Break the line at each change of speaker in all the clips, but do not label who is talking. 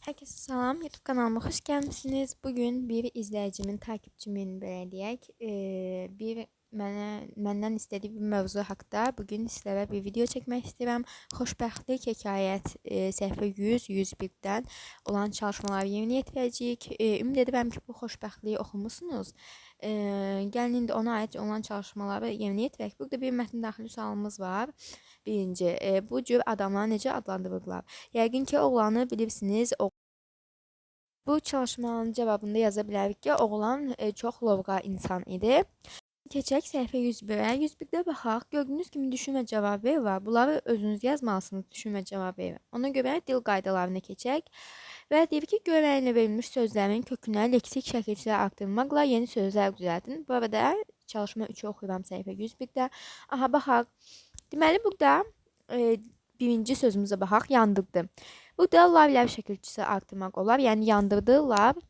Herkese salam. YouTube kanalıma hoş gelmişsiniz. Bugün bir izleyicimin, takipçimin belə deyək, bir mənə məndən istədiyi bir mövzu haqqında bugün sizlərə bir video çəkmək istəyirəm. Xoşbəxtlik hekayət eee, səhifə 100, 101-dən olan çalışmaları yerinə yetirəcəyik. Eee, ümid edirəm ki, bu xoşbəxtliyi oxumusunuz. Eee, gəlin indi ona aid olan çalışmaları yerinə yetirək. Burada bir mətn daxili sualımız var. Birinci, eee, bu cür adamları necə adlandırırlar? Yəqin ki, oğlanı bilirsiniz. Bu çalışmanın cavabında yaza bilərik ki, oğlan e, çox lovğa insan idi. Keçək səhifə 101-ə. 101-də baxaq. Gördüyünüz kimi düşün və cavab ver var. Bunları özünüz yazmalısınız. Düşün və cavab ver. Ona görə dil qaydalarına keçək. Və deyir ki, görənlə verilmiş sözlərin kökünə leksik şəkilçilər artırmaqla yeni sözlər düzəltin. Bu arada çalışma 3-ü oxuyuram səhifə 101-də. Aha, baxaq. Deməli, burada e, birinci sözümüzə baxaq. Yandırdı. Burada lav ləv şəkilçisi artırmaq olar. Yəni yandırdı lav.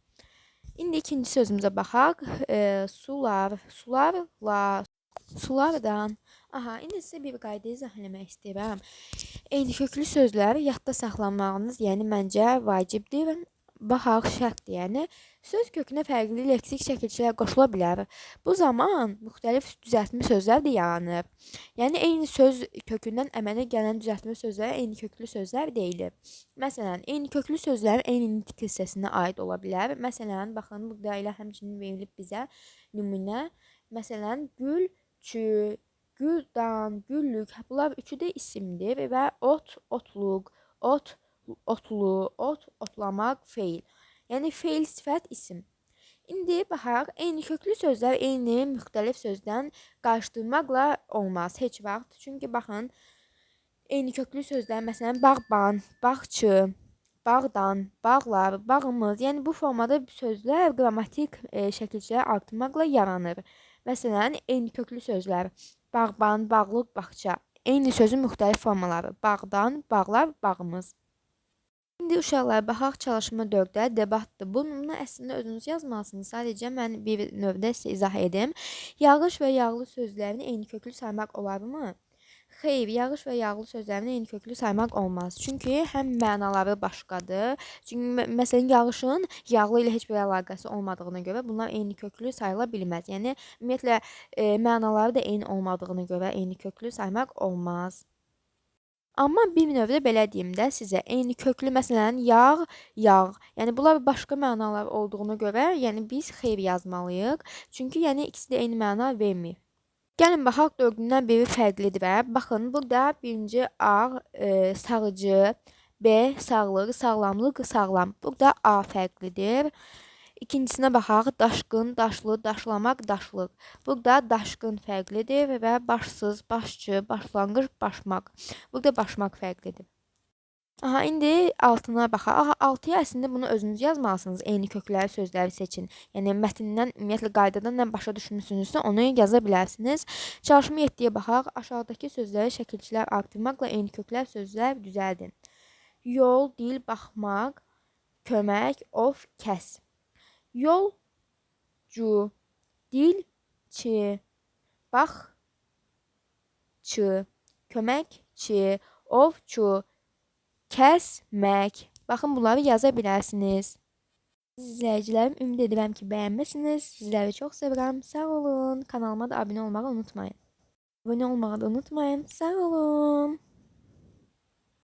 İndi ikinci sözümüzə baxaq. E, sular, sularla, sulardan. Aha, indi sizə bir qayda izah eləmək istəyirəm. Eyni köklü sözlər yadda saxlamağınız, yəni məncə vacibdir. Baxaq şərtdir, yəni söz kökünə fərqli leksik şəkilçilər qoşula bilər. Bu zaman müxtəlif düzəltmə sözlər də yaranır. Yəni eyni söz kökündən əmələ gələn düzəltmə sözləri eyni köklü sözlər deyilir. Məsələn, eyni köklü sözlər eyni nitq hissəsinə aid ola bilər. Məsələn, baxın burada elə həmçinin verilib bizə nümunə. Məsələn, gül, çü, güldan, güllük. Bunlar üçü də isimdir və ot, otluq, ot, otlu, ot, otlamaq, feil. Yəni feil sifət isim. İndi baxaq, eyni köklü sözlər eyni müxtəlif sözdən qarışdırmaqla olmaz heç vaxt. Çünki baxın, eyni köklü sözlər məsələn bağban, bağçı, bağdan, bağlar, bağımız. Yəni bu formada sözlər qrammatik e, şəkilçilər artırmaqla yaranır. Məsələn, eyni köklü sözlər bağban, bağlıq, bağça. Eyni sözün müxtəlif formaları. Bağdan, bağlar, bağımız. İndi uşaqlar baxaq çalışma 4-də debatdır. Bunu əslində özünüz yazmalısınız. Sadəcə mən bir növdə sizə izah edim. Yağış və yağlı sözlərini eyni köklü saymaq olarmı? Xeyr, yağış və yağlı sözlərini eyni köklü saymaq olmaz. Çünki həm mənaları başqadır. Çünki mə məsələn yağışın yağlı ilə heç bir əlaqəsi olmadığına görə bunlar eyni köklü sayıla bilməz. Yəni ümumiyyətlə e, mənaları da eyni olmadığına görə eyni köklü saymaq olmaz. Amma bir növdə belə deyim də sizə, eyni köklü məsələn yağ, yağ. Yəni bunlar başqa mənalar olduğuna görə, yəni biz xeyr yazmalıyıq. Çünki yəni ikisi də eyni məna vermir. Gəlin baxaq dördündən biri fərqlidir və baxın burada birinci A e, sağıcı, B sağlıq, sağlamlıq, sağlam. Burada A fərqlidir. İkincisine baxaq. Daşqın, daşlı, daşlamaq, daşlıq. Burada daşqın fərqlidir və başsız, başçı, başlanğıc, başmaq. Burada başmaq fərqlidir. Aha, indi altına baxaq. Aha, altıya əslində bunu özünüz yazmalısınız. Eyni kökləri sözləri seçin. Yəni mətndən ümumiyyətlə qaydadan nə başa düşmüsünüzsə onu yaza bilərsiniz. Çalışma 7-yə baxaq. Aşağıdakı sözləri şəkilçilər artırmaqla eyni köklər sözlər düzəldin. Yol, dil, baxmaq, kömək, of, kəs. Yolcu, dilçi, baxçı, köməkçi, ovçu, kəsmək. Baxın bunları yaza bilərsiniz. İzləyicilərim, ümid edirəm ki, bəyənmisiniz. Sizləri çox sevirəm. Sağ olun. Kanalıma da abunə olmağı unutmayın. Abunə olmağı da unutmayın. Sağ olun.